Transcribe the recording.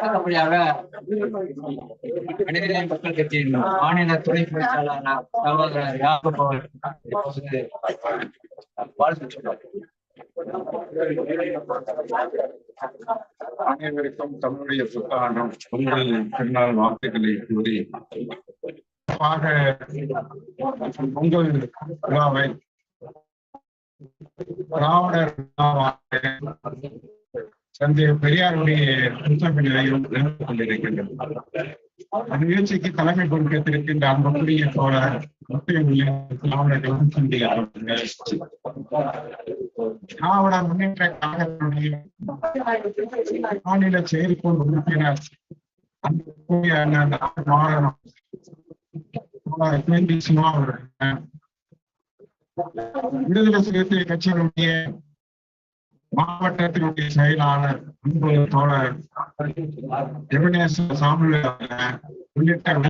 அடுத்தபடியாக மனிதநேய மக்கள் கட்சியின் மாநில துணை பொதுச்செயலாளர் சகோதரர் யாகப் அவர்கள் வாழ்த்து சொல்றார். அனைவருக்கும் தமிழுடைய புத்தாண்டும் பொங்கல் திருநாள் வார்த்தைகளை கூறி பொங்கல் விழாவை ராவணர் தந்தை பெரியாருடைய புத்தகங்களையும் கொண்டிருக்கின்றது அந்த நிகழ்ச்சிக்கு தலைமை பொறுப்பேற்றிருக்கின்ற அன்புக்குரிய தோழர் திராவிட முன்னேற்ற கழகத்தினுடைய மாநில செயற்குழு உறுப்பினர் அன்புக்குரிய அண்ணன் மாறணும் அவர்கள் விடுதலை சிறுத்தை கட்சியினுடைய மாவட்டத்தினுடைய செயலாளர் அன்பு தோழர் எவனேஸ்வர சாமுவேல் உள்ளிட்ட